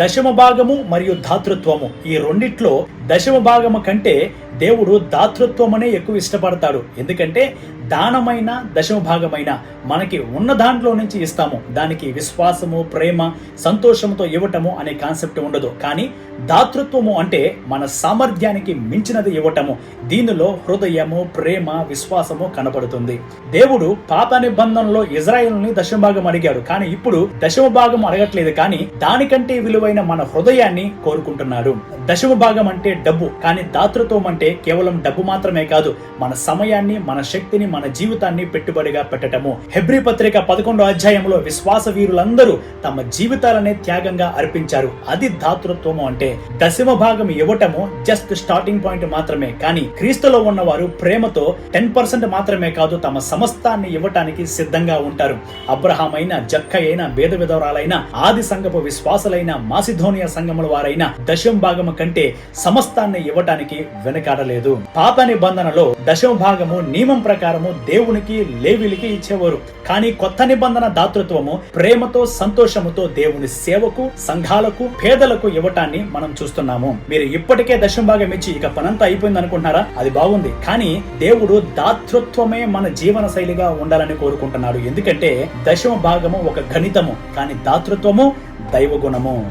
దశమ భాగము మరియు ధాతృత్వము. ఈ రెండిట్లో దశమ భాగము కంటే దేవుడు దాతృత్వమనే ఎక్కువ ఇష్టపడతాడు. ఎందుకంటే దానమైన దశమ భాగమైన మనకి ఉన్న దాంట్లో నుంచి ఇస్తాము. దానికి విశ్వాసము ప్రేమ సంతోషంతో ఇవ్వటము అనే కాన్సెప్ట్ ఉండదు. కానీ దాతృత్వము అంటే మన సామర్థ్యానికి మించినది ఇవ్వటము. దీనిలో హృదయము ప్రేమ విశ్వాసము కనపడుతుంది. దేవుడు పాత నిబంధనలో ఇజ్రాయెల్ని దశమ భాగం అడిగాడు. కానీ ఇప్పుడు దశమ భాగం అడగట్లేదు. కానీ దానికంటే విలువైన మన హృదయాన్ని కోరుకుంటున్నాడు. దశమ భాగం అంటే డబ్బు. కానీ దాతృత్వం అంటే కేవలం డబ్బు మాత్రమే కాదు మన సమయాన్ని మన శక్తిని మన జీవితాన్ని పెట్టుబడిగా పెట్టటము. హెబ్రి పత్రిక పదకొండో అధ్యాయంలో విశ్వాస వీరులందరూ తమ జీవితాలనే త్యాగంగా అర్పించారు. అది దాతృత్వము అంటే దశమ భాగం ఇవ్వటము జస్ట్ స్టార్టింగ్ పాయింట్ మాత్రమే. కానీ క్రీస్తులో ఉన్నవారు ప్రేమతో టెన్ పర్సెంట్ మాత్రమే కాదు తమ సమస్తాన్ని ఇవ్వటానికి సిద్ధంగా ఉంటారు. అబ్రహాం అయిన జక్క అయిన భేద విధవరాలైన ఆది సంఘపు విశ్వాసులైన మాసిధోనియా సంఘముల వారైన దశం భాగము కంటే సమస్తాన్ని ఇవ్వటానికి వెనకాడలేదు పాత నిబంధనలో దశమ భాగము నియమం ప్రకారము దేవునికి లేవిలికి ఇచ్చేవారు. కానీ కొత్త నిబంధన దాతృత్వము ప్రేమతో సంతోషముతో దేవుని సేవకు సంఘాలకు పేదలకు ఇవ్వటాన్ని మనం చూస్తున్నాము. మీరు ఇప్పటికే దశమ భాగం ఇచ్చి ఇక పనంతా అయిపోయింది అనుకుంటున్నారా? అది బాగుంది. కానీ దేవుడు దాతృత్వమే మన జీవన శైలిగా ఉండాలని కోరుకుంటున్నాడు. ఎందుకంటే దశమ భాగము ఒక గణితము కానీ దాతృత్వము దైవ గుణము